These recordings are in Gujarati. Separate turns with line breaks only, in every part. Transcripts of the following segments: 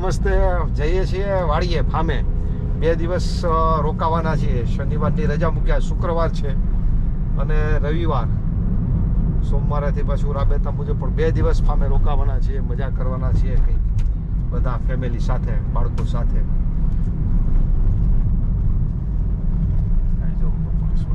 નમસ્તે, જઈએ છીએ વાડીએ, ફામે. બે દિવસ રોકાવાના છીએ. શનિવારની રજા મૂક્યા, શુક્રવાર છે અને રવિવાર. સોમવારેથી પાછું રાબેતા મુજબ પણ બે દિવસ ફામે રોકાવાના છીએ, મજા કરવાના છીએ કંઈક. બધા ફેમિલી સાથે, બાળકો સાથે આ જો માણસો.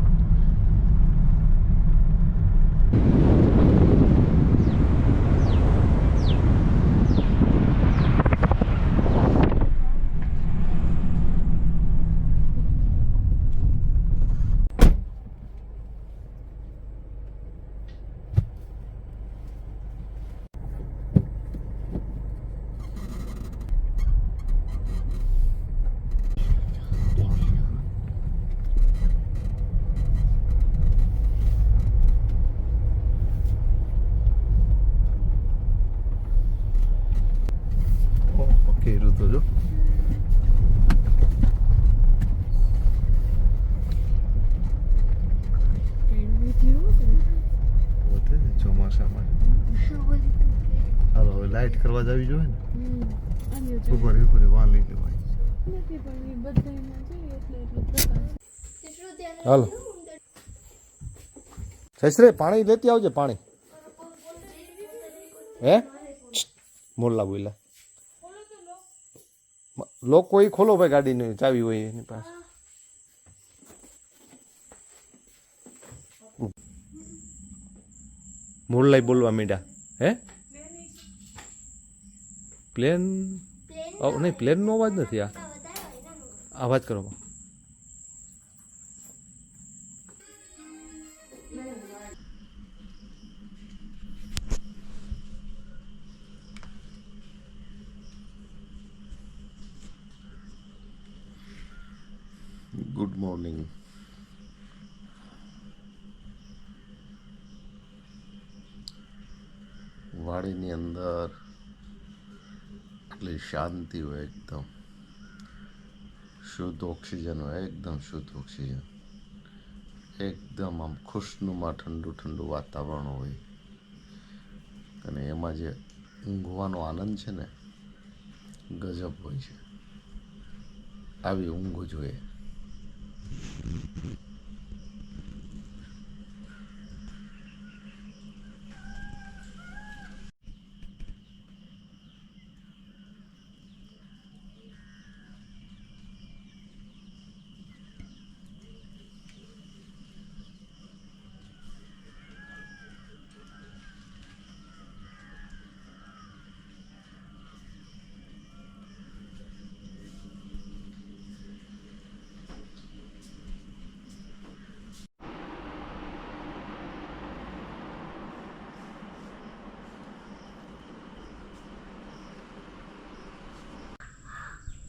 ઋતુ જો. ચોમાસામાં. હાલો, હવે લાઈટ કરવા જવી જોઈએ ને. ઉપર ઉપર વાલી લેવાય હાલો. સસરે પાણી લેતી આવજે, પાણી. હે? મોરલા બોલ્યા. લોક કોઈ ખોલો ભાઈ ગાડીની ચાવી હોય એની પાસે. મોરલાઈ બોલવા માંડ્યા. હે? પ્લેન? નહીં પ્લેનનો અવાજ નથી આ. અવાજ કરો. શાંતિ હોય એકદમ. શુદ્ધ ઓક્સિજન હોય, એકદમ શુદ્ધ ઓક્સિજન. એકદમ આમ ખુશનુમાં ઠંડુ ઠંડુ વાતાવરણ હોય. અને એમાં જે ઊંઘવાનો આનંદ છે ને, ગજબ હોય છે. આવી ઊંઘ જોઈએ.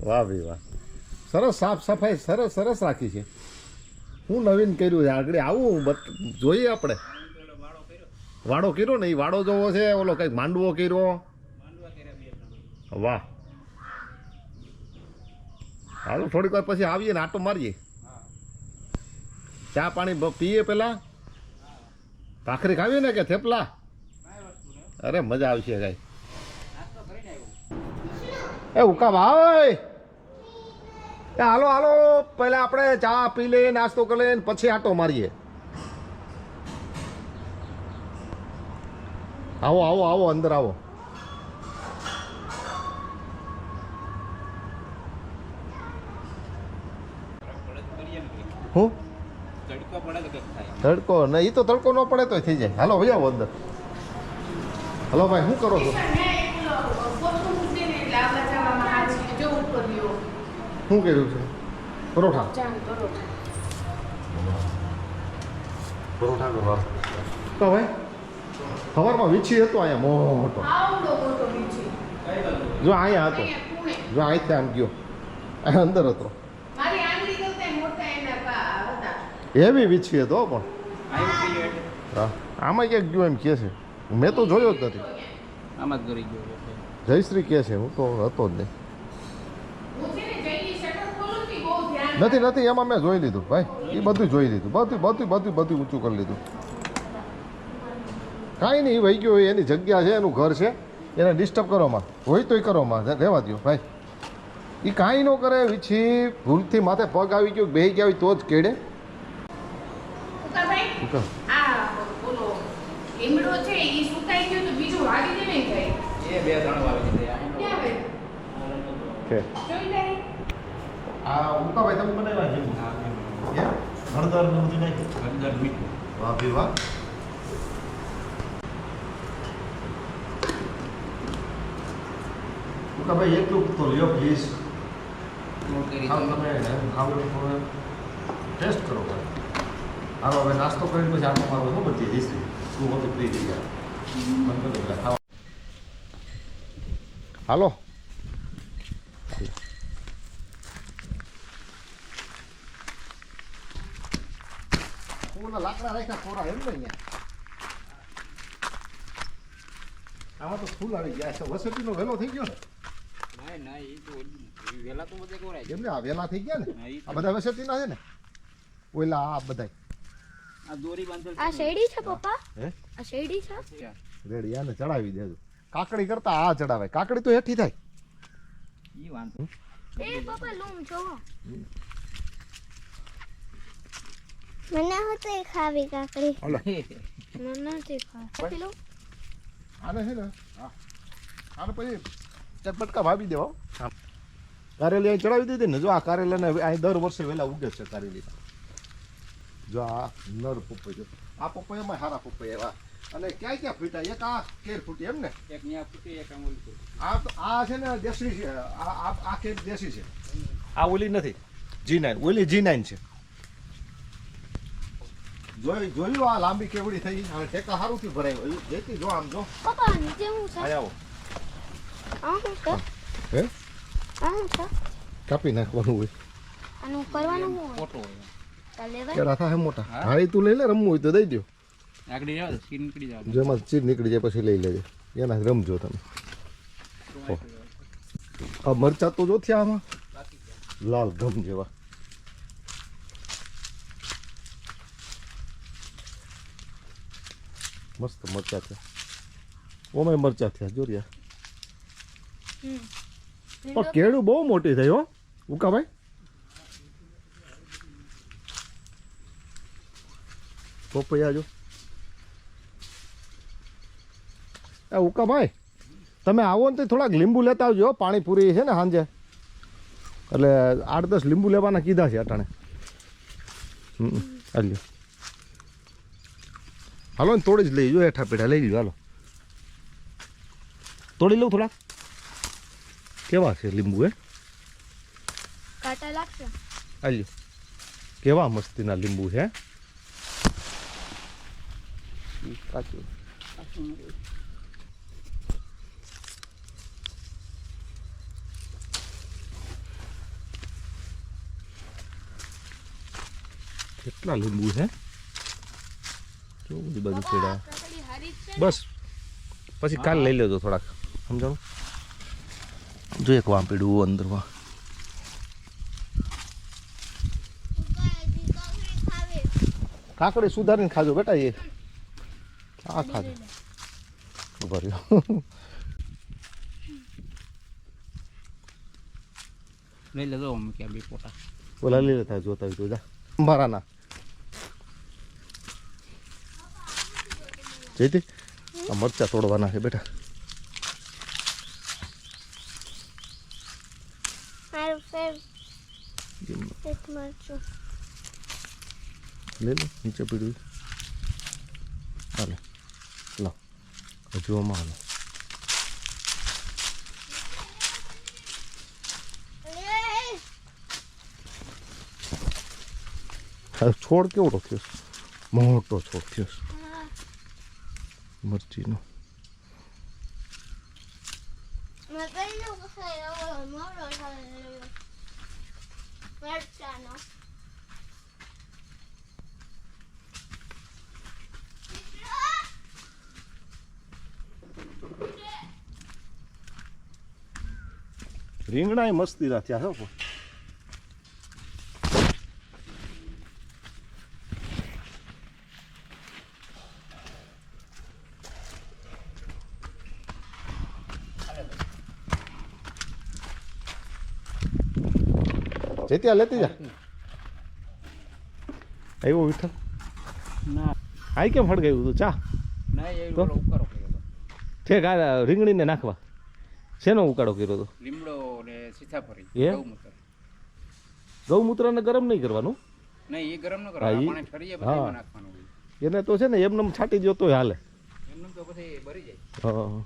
વાહ ભાઈ વાહ. સરસ સાફ સફાઈ સરસ સરસ રાખી છે. હું નવીન કર્યું છે. આગળ આવું જોઈએ આપણે. વાડો કર્યો ને એ વાડો જોવો છે, ઓલો કંઈક માંડવો કર્યો. વાહ. હાલો, થોડીક વાર પછી આવીએ ને, આટો મારીએ. ચા પાણી પીએ પેલા? ભાખરી ખાવી ને કે થેપલા? અરે, મજા આવશે કઈ. એ ઉકા ભાઈ હાલો હાલો, પહેલા આપણે ચા પી લઈએ, નાસ્તો કરી લઈએ, પછી આટો મારીએ. આવો આવો આવો, અંદર આવો. હું?
તડકો
ને એ તો તડકો ન પડે તો થઈ જાય. હાલો ભાઈ આવો અંદર. હલો ભાઈ, શું કરો છો? શું કર્યું છે? પરોઠા? પરોઠા. કરવા તો હવે સવારમાં વીછી હતો અહીંયા મોટો. જો અહીંયા હતો. જો અહીંથી આમ ગયો. અહીંયા અંદર હતો. એવી વીછી હતો પણ. હા. આમાં ક્યાંક ગયો એમ કે છે. મેં તો જોયો જ નથી.
આમાં જ ગરી ગયો
જયશ્રી કહે છે હું તો હતો જ નહીં. નથી નથી એમાં મેં જોઈ લીધું ભાઈ. એ બધું જોઈ લીધું. બધું બધું બધું બધું ઊંચું કરી લીધું. કાંઈ નહીં વહી ગયો હોય એની જગ્યા છે એનું ઘર છે. એને ડિસ્ટર્બ કરવામાં હોય તોય કરવામાં માં. રહેવા દો ભાઈ. એ કાંઈ ન કરે વિછી ભૂલથી માથે પગ આવી ગયો બેહી ગયા હોય તો જ કેડે.
ઉકાભાઈ,
શું કહો?
આ ઓલો લીમડો છે ઈ સુકાઈ ગયો તો બીજું વાવી દે ને ભાઈ
એ બે ત્રણ વાવી દીધે
ક્યાં ભાઈ
છે
જોઈ લે
આ ઉકાભાઈ તમે બનાવ્યા છે હળદર ને બધું નાખ્યું
અંદર મીઠું
વાહ ભી વાહ ઉકાભાઈ એટલું તો લ્યો પ્લીઝ
મોળ કરી
ખાવ
દો.
તમે ખાવું થોડું ટેસ્ટ કરો ભાઈ હાલો હવે નાસ્તો કરીને પછી આટો મારો શું બધી હિસ્ટ્રી શું બધું ફ્રી થઈ ગયા બંધ કરી દો પેલા ખાવા હાલો ઓલા લાકડા રાખ્યા થોડા એમ ને અહીંયા આમાં તો ફૂલ આવી ગયા છે વસતીનો વેલો થઈ ગયો ને
ના ના એ તો વેલા તો બધે કોરાય
એમ ને આ વહેલા થઈ ગયા ને
હા, ઈ તો.
આ બધા વસતીના છે ને ઓલા આ બધા
આ દોરી બાંધેલ
આ શેરડી છે પપ્પા
હે
આ શેરડી છે
છે.
રેડી આને ચડાવી દેજો કાકડી કરતા આ ચડાવે કાકડી તો હેઠી થાય
ઈ વાંધો
એ પપ્પા લૂમ જોવો
મને હોતે ખાવી કાકડી.
ઓલો
મને નથી ખાવી. પેલું
આને છે ને હા. આને પછી ચટપટકા ભાવી દેવા હો. કારેલી અહીં ચડાવી દીધી ને જો આ કારેલાને અહીં દર વર્ષે વહેલા ઉગે છે કારેલી. જો આ નર પપૈયો આ પપૈયામાં સારા પપૈયા એવા. અને ક્યાં ક્યાં ફૂટા એક આ કેર ફૂટી એમ ને?
એક ન્યા ફૂટી એક આમ ઓલું ફૂટી.
આ આ છે ને દેશી છે. આ આ કેર દેશી છે. આ ઓલી નથી. જી નાઇન ઓલી જી નાઇન છે. જોઈ જોયું આ લાંબી કેવડી થઈ? અને ટેકા સારું થી ભરાય જેથી જો આમ જો.
પપ્પા નીચે હું છે.
આવો.
આ હું છે?
હે?
આ હું છે?
કાપી નાખવાનું હોય.
આનું કરવાનું હું હોય?
ફોટો હોય.
કેળા થાય મોટા. તું લઈ લે રમવું હોય તો દઈ દો
આગળ જાવ તો નીકળી જાવ
જેમાં ચીર નીકળી જાય પછી લઈ લેજો. એના રમજો તમે. આ મરચા તો જો થયા આમાં. લાલ ગમ જેવા. મસ્ત મરચા થયા. ઓમે મરચા થયા જો રહ્યા. પણ કેળું બહુ મોટી થઈ હો. ઉકાભાઈ? પપૈયા જો એ ઉકાભાઈ તમે આવો ને તો થોડાક લીંબુ લેતા આવજો પાણીપુરી છે ને સાંજે. એટલે આઠ દસ લીંબુ લેવાના કીધા છે અટાણે. હમ હાલ્યો હાલો ને તોડી જ લઈ જો હેઠા પેઠા લઈ લ્યો હાલો. તોડી લઉં થોડાક? કેવા છે લીંબુ હે?
કાંટા લાગશે?
આલ્યો. કેવા મસ્તીના લીંબુ છે કાચું. કેટલા લીંબુ છે જો બધી બાજુ પેડા બસ. પછી કાલ લઈ લેજો થોડાક. સમજાણું? જો એક વાંપીડું અંદરમાં.
કાકડી
સુધારીને ખાજો બેટા એ. આ ખાજો? ઊભા
લઈ લેજો અમે ક્યાં બે ફોટા
ઓલા લઈ લેતા જોતા હોય તો જા. મારા ના જઈતી આ મરચા તોડવાના છે બેટા. લે લો નીચે પીડ્યું હાલે. લો. હજુ આમાં હાલો છોડ કેવડો થયો? મોટો છોડ થયો. મરચીનો. રીંગણા મસ્તી રાખ્યા હો. જેત્યા લેતી જા. આવ્યો વિઠ્ઠલ? આઈ કેમ ફળગાવ્યું તું? ચા. તો? ઠેક આ રીંગણીને નાખવા. શેનો ઉકાળો કર્યો હતો?
લીમડો ને સીતાફળી.
એ? ગૌમૂત્રને ગરમ નહીં કરવાનું?
નહીં એ ગરમ ન કરો.
હા,
આ
ઈ-
પાણી ઠરીએ બધા નાખવાનું
એને તો છે ને એમને છાંટી જોતો તોય હાલે.
એમનું તો પછી બરી જાય.
હા.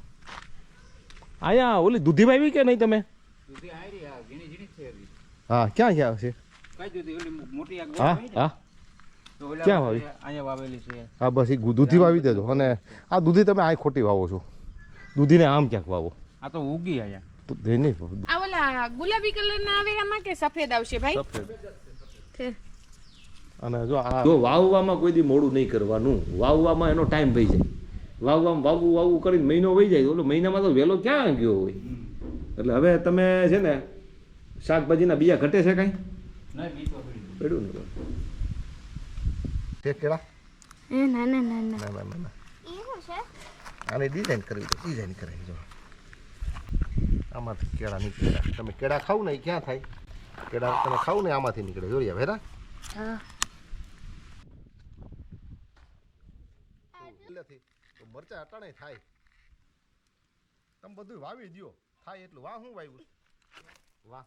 અહીંયા ઓલી દૂધી વાવી કે નહીં તમે?
દૂધી આયરી આ ઝીણી ઝીણી જ છે હજી
હા ક્યાં ક્યાં છે? ક્યાં વાવી?
વાવેલી છે.
હા બસ એ દૂધી વાવી દેજો. અને આ દૂધી તમે આ ખોટી વાવો છો. દૂધીને આમ ક્યાંક વાવો.
આ તો ઉગી આયા
તો દે નહીં
આ ઓલા ગુલાબી કલરના આવે આમાં કે સફેદ આવશે ભાઈ?
સફેદ. અને જો આ જો વાવવામાં કોઈ દી મોડું નહીં કરવાનું. વાવવામાં એનો ટાઈમ થઈ જાય. વાવવામાં વાવવું વાવવું કરીને મહિનો વહી જાય ઓલો મહિનામાં તો વહેલો ક્યાં ગયો હોય? એટલે હવે તમે છે ને શાકભાજીના બીજા ઘટે છે કાંઈ? પડ્યું ને તે કેળા?
એ ના ના ના
ડિઝાઇન કરવી તો ડિઝાઇન કરાવી જો. આમાંથી કેળા નીકળ્યા તમે કેળા ખાવ ને એ ક્યાં થાય? કેળા તમે ખાવ ને આમાંથી નીકળે.
જોડિયા
ભેરા તો મરચા અટાણે થાય. તમે બધું વાવી દો થાય એટલું. વાહ શું વાવ્યું? વાહ.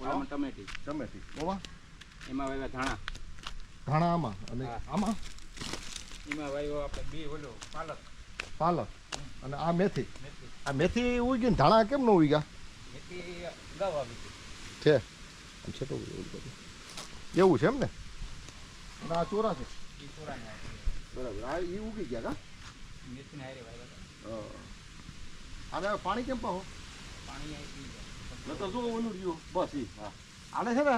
ઓલામાં ટમેટી
ટમેટી ઓમાં
એમાં વાવ્યા ધાણા.
ધાણા આમાં અને આમાં?
એમાં વાવ્યો આપણે બી ઓલો પાલક.
પાલક. અને આ મેથી.
મેથી.
આ મેથી ઉગી ને ધાણા કેમ ન ઉગ્યા
મેથી અગાઉ આવી
છે. છે તો એવું છે એમ ને? અને આ ચોરા છે. બરાબર. આ એ ઉગી ગયા કા?
મેથીને હારે વાવ્યા હતા.
પાણી કેમ પાહો?
પાણી
નતર જો ઓનું રહ્યું. બસ ઈ. હા. આને છે ને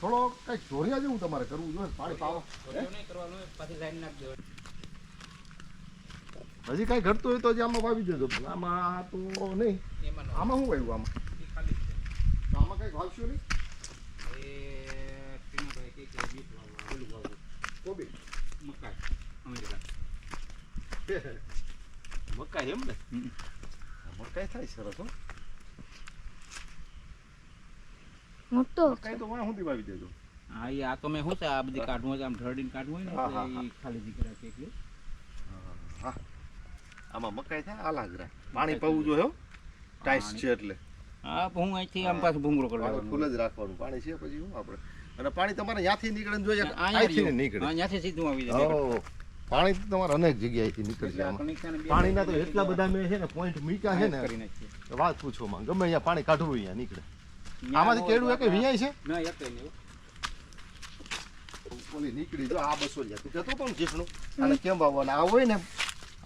થોડો કઈ ચોર્યા જેવું તમારે કરવું જોઈએ પાણી પાવો. હજી કઈ ઘટતું હોય તો જે આમાં વાવી દેજો. આમાં તો નહીં. આમાં શું વાવ્યું આમાં? આમાં કઈ વાવશું નહીં? કોબી
મકાઈ. અમેરિકા
મકાઈ એમ ને? મકાઈ થાય સરસ હો.
મોટો
કઈ તો હું દીવાવી વાવી દેજો
હા એ આ તો મેં શું છે આ બધી કાઢવું હોય આમ ઢળીને કાઢવું હોય ને
હા, હા,
એટલે એ ખાલી દીકરા કે એટલે
હા આમાં મકાઈ થાય આલાગરા પાણી પાવું જોઈએ હો. ટાઈસ છે એટલે.
હા હું અહીંથી આમ પાછું ભૂંગળો કરી
પાણી ફૂલ જ રાખવાનું. પાણી છે પછી શું આપણે? અને પાણી તમારે ત્યાંથી નીકળે જોઈએ અહીંથી નીકળે.
હા, ત્યાંથી સીધું આવી જાય.
પાણી તો તમારે અનેક જગ્યાએથી નીકળશે
આ
પાણીના તો એટલા બધા મેં છે ને પોઈન્ટ મૂક્યા છે ને. વાત પૂછો માં ગમે અહીંયા પાણી કાઢવું હોય અહીંયા નીકળે. આમાંથી કેળું એક વિયાય છે?
ના એક નહીં.
ઓલી નીકળી જો આ બસો લે તું કહેતો હતો ને જીસણું. આને કેમ વાવવાના? આ હોય ને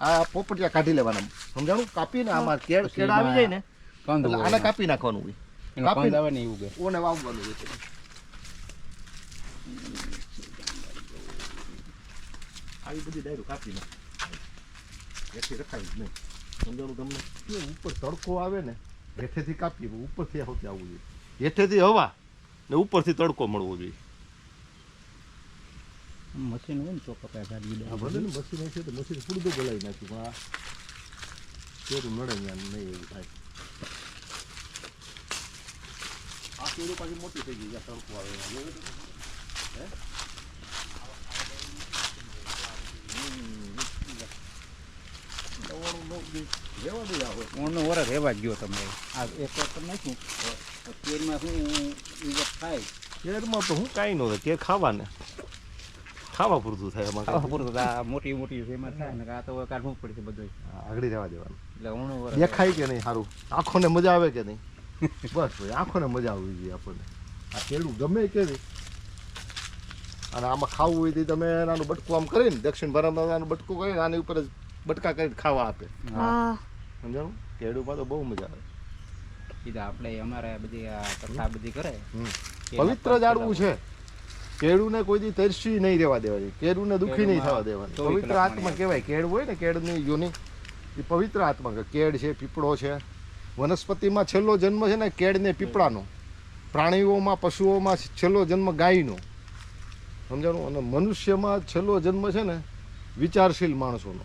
આ પોપટિયા કાઢી લેવાના. સમજાણું? કાપીને આમાં કેળ કેળ આવી જાય ને
કંદ
આને કાપી નાખવાનું હોય.
કાપી
કાપીને-
કંદ આવે ને એ ઉગે
ઓને વાવવાનું હોય આવી બધી ડાયરો કાપી નાખ. એથી રખાય જ નહીં. સમજાણું તમને? ઉપર તડકો આવે ને હેઠેથી કાપીએ પણ ઉપરથી હોતી આવવું જોઈએ. હેઠેથી હવા ને ઉપરથી તડકો મળવો જોઈએ
મશીન હોય ને તો કપાય ગાડી
આ ભલે ને મશીન હશે તો મશીન પૂરતું બોલાવી નાખ્યું પણ આ કેરું નડે ત્યાં નહીં એવું થાય આ કેરું પાછી મોટી થઈ ગઈ જ્યાં તડકો આવે? હે? હમ. દવાનું નો બી રહેવા દે આ હોય.
વરસ રહેવા જ ગયો તમે આ એક નાખ્યું શું થાય
કેરમાં તો હું કાંઈ ન થાય કેર ખાવાને. ખાવા પૂરતું થાય એમાં
ખાવા પૂરતું આ મોટી મોટી છે એમાં થાય ને આ તો કાઢવું પડશે બધું
આગળી રહેવા દેવાનું.
એટલે ઓનો
દેખાય કે નહીં સારું આંખોને મજા આવે કે નહીં? બસ ભાઈ આંખોને મજા આવવી જોઈએ આપણને. આ કેળું ગમે કેવી અને આમાં ખાવું હોય તો તમે નાનું બટકું આમ કરીને દક્ષિણ ભારતમાં નાનું બટકું કરીને આની ઉપર જ બટકા કરીને ખાવા આપે.
હા.
સમજાણું? કેળું તો બહુ મજા આવે.
સીધા આપણે અમારે બધી કથા બધી કરે.
પવિત્ર જાળવું છે. કેળુને કોઈ દી તરસી નહીં રહેવા દેવાની. કેળુને દુઃખી નહીં થવા દેવાની. પવિત્ર આત્મા કહેવાય. કેળ હોય ને કેળની યોની. એ પવિત્ર આત્મા કે કેળ છે પીપળો છે. વનસ્પતિમાં છેલ્લો જન્મ છે ને કેળ ને પીપળાનો. પ્રાણીઓમાં પશુઓમાં છેલ્લો જન્મ ગાયનો. સમજાણું? અને મનુષ્યમાં છેલ્લો જન્મ છે ને વિચારશીલ માણસોનો.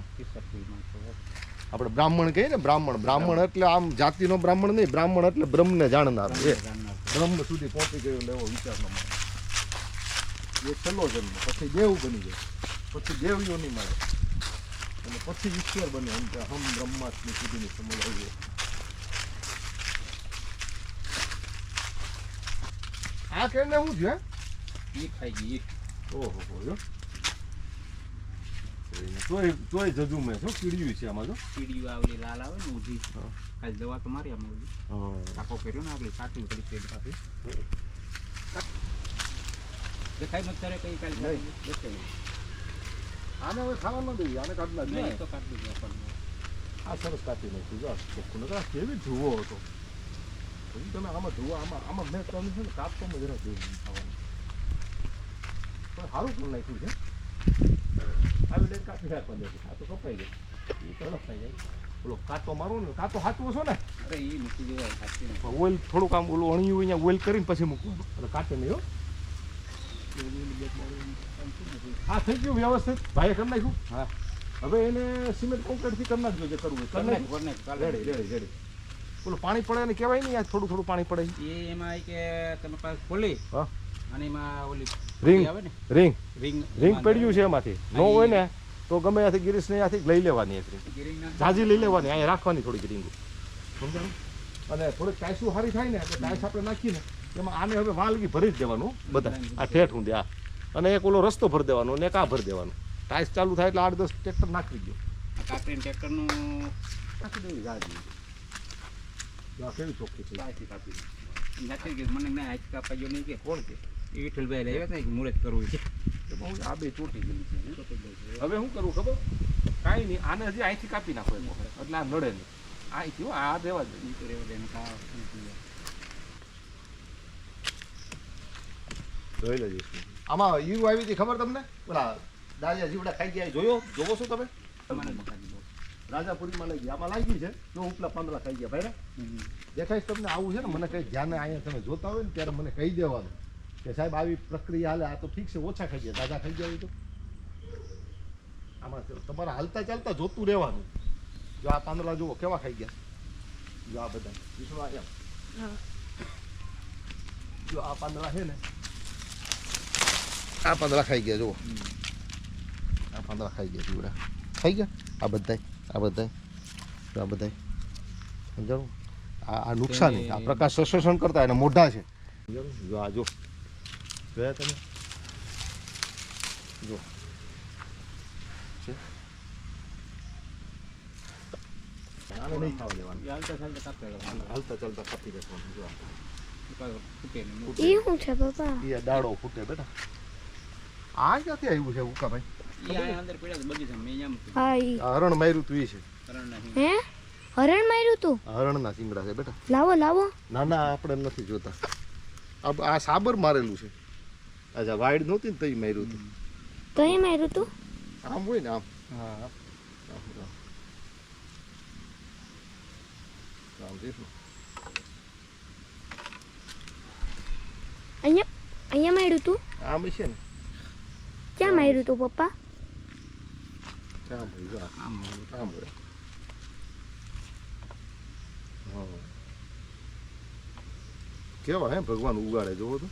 આપણે બ્રાહ્મણ કહીએ ને બ્રાહ્મણ બ્રાહ્મણ એટલે આમ જાતિનો બ્રાહ્મણ નહીં બ્રાહ્મણ એટલે બ્રહ્મને જાણનાર એ બ્રહ્મ સુધી પહોંચી ગયો લેવો વિચારનો માણસ એ છેલ્લો જન્મ પછી દેવ બની જાય પછી દેવ યોની મારે. અને પછી ઈશ્વર બને એમ કે હમ બ્રહ્માસ્મિ સુધીની સમજ આવી આ કેને શું છે
એ ખાઈ ગઈ
ઓહો હો તોય તોય જજુ મેં શું કીડ્યું છે આમાં જો.
કીડીઓ આવલી લાલ આવે ને ઊંધી. કાલ દવા તો મારી આમાં ઓલી કાકો કર્યો ને આપણે સાચું પડી પેટ પાસે દેખાય મત તારે કઈ કાલ. દેખાય
આને હવે ખાવા ન દઈએ આને કાઢી
નહીં
નાખીએ
તો કાઢી દીધું આપણને.
આ સરસ કાપી નાખ્યું. જો ચોખ્ખું નતા કેવી ધ્રુવો હતો પછી તમે આમાં ધ્રુવો આમાં આમાં મેં તમને છે ને કાપવામાં મજરા જોયું ખાવાનું પણ સારું પણ નાખ્યું છે. આવી લઈને કાપી નાખવા દે આ તો કપાઈ ગયો એ જાય ઓલો કાતો મારો ને કાંટો હાચવો છો ને
અરે એ મૂકી દેવાય સાચી
ઓઇલ થોડુંક આમ ઓલું અણિયું અહીંયા ઓઇલ કરીને પછી મૂકવાનું એટલે નહીં હો થઈ ગયું વ્યવસ્થિત ભાઈએ કરી નાખ્યું
હા
હવે એને સિમેન્ટ કોન્ક્રીટથી કરી નાખજો જે કરવું હોય ઓલું પાણી પડે ને કહેવાય નહીં આ થોડું થોડું પાણી પડે
એ એમાં કે તમે પાસે ખોલી
હા
અને એમાં ઓલી
Ring.
આવે ને?
રિંગ
રિંગ
રિંગ પડ્યું છે એમાંથી. ન હોય ને તો ગમે ત્યાંથી ગિરીશને ત્યાંથી લઈ લેવાની
રિંગ
ઝાઝી લઈ લેવાની અહીંયા રાખવાની થોડીક રિંગ અને થોડીક ટાઈસું સારી થાય ને એટલે આપણે નાખીને એમાં આને હવે વાલગી ભરી જ દેવાનું બધા. આ ઠેઠ ઊંધી આ. અને એક ઓલો રસ્તો ભરી દેવાનો અને એક આ ભરી દેવાનું. ટાઈસ ચાલુ થાય એટલે આઠ દસ ટ્રેક્ટર નાખી દો.
કાપીને ટ્રેક્ટરનું
નાખી દેવી જાજી. કેવી ચોખ્ખી છે
નાખી કે મને ના હાથ જો નહીં કે.
કોણ કે?
એ વિઠ્ઠલભાઈ લાવ્યા હતા કે મુહૂર્ત કરવું છે.
એમાં હું આ બે ચોટી ગયેલી છે હવે શું કરવું ખબર? કાંઈ નહીં આને હજી અહીંથી કાપી નાખો એમ. એટલે આ નડે નહીં. અહીંથી હો, આ દેવા
દે. ને કા શું
જોઈ લેજો. આમાં યુ આવી હતી ખબર તમને? પેલા દાદા જીવડા ખાઈ ગયા જોયો? જોવો છો તમે?
બહુ.
રાજાપુરીમાં લઈ ગયા. આમાં લાગી છે. જો ઉપલા પાંદડા ખાઈ ગયા ભાઈ દેખાય તમને આવું છે ને? મને કઈ ધ્યાને અહીંયા તમે જોતા હોય ને ત્યારે મને કહી દેવાનું. કે સાહેબ આવી પ્રક્રિયા હાલે આ તો ઠીક છે ઓછા ખાઈ ગયા દાદા ખાઈ ગયા હોય તો. આમાં તો તમારે હાલતા ચાલતા જોતું રહેવાનું. જો આ પાંદડા જુઓ કેવા ખાઈ ગયા જો આ બધા વિષ્ણુ એમ. જો આ પાંદડા છે ને આ પાંદડા ખાઈ ગયા જુઓ. આ પાંદડા ખાઈ ગયા જીવડા. ખાઈ ગયા? આ બધાય આ બધાય જો આ બધાય. સમજાણું? આ આ નુકસાની આ પ્રકાશ શોષણ કરતા એના મોઢા છે. જો આ જો જોયા તમે જો
હાલતા ચાલતા
કાપી જો
ફૂટે ને
એ શું છે પપ્પા
ઈ આ દાડો ફૂટે બેટા આ ક્યાંથી આવ્યું છે આ હરણ માર્યું તું એ છે
હે હરણ માર્યું તું
હરણ હરણના ચીંગડા છે બેટા
લાવો લાવો
ના ના આપણે નથી જોતા આ સાબર મારેલું છે અચ્છા વાઈડ નહોતી ને તઈ માર્યું હતું
તઈ માર્યું તું?
આમ હોય ને આમ?
હા.
આમ,
અહીંયા અહીંયા માર્યું તું?
આમ છે ને?
ક્યાં માર્યું તું પપ્પા?
આમ હોય
આમ
આમ હા. કેવા હે ભગવાન ઉગાડે જોવો તો.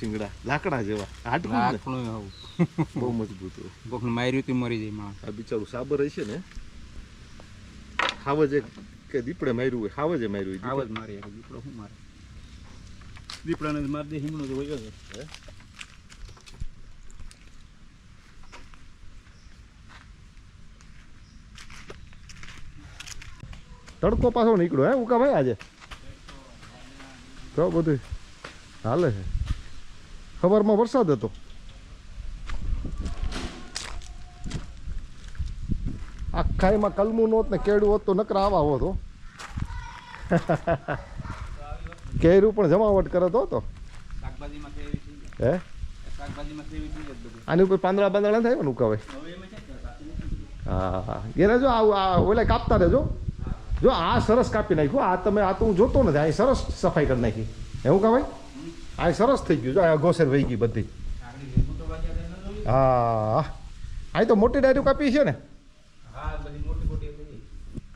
સિંગડા લાકડા જેવા. હાટકું. બહુ મજબૂત હોય.
કોકને માર્યું તું મરી જાય માણસ.
આ બિચારું સાબર હશે ને હાવજે કે દીપડે માર્યું હોય હાવજે માર્યું હોય
હાવજ મારે દીપડો શું મારે? દીપડાને મારી દે હિમણો તો હોય જ.
તડકો પાછો નીકળ્યો હે ઉકા ભાઈ આજે? તો બધું હાલે છે. ખબરમાં વરસાદ હતો. આખા એમાં કલમું નહોત ને કેળું હોત તો નકરા આવા હોત કેરું પણ જમાવટ કરે તો. હે? આની ઉપર પાંદડા પાંદડા થાય ને
નાખી
હા એને જો આ ઓલા કાપતા રહેજો. જો આ સરસ કાપી નાખ્યું. આ તમે આ તો હું જોતો નથી. આ સરસ સફાઈ કરી નાખી. એવું કહેવાય આ સરસ થઈ ગયું. છે આ ઘોસેર વહી ગઈ બધી? હા. આ તો મોટી ડાયરી કાપી છે ને.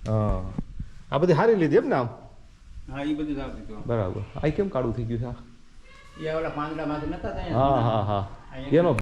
હા.
આ બધી સારી લીધી એમ ને આમ?
હા એ બધું સાફ દીધું
બરાબર. આ કેમ કાળું થઈ ગયું છે હા હા હા. એનો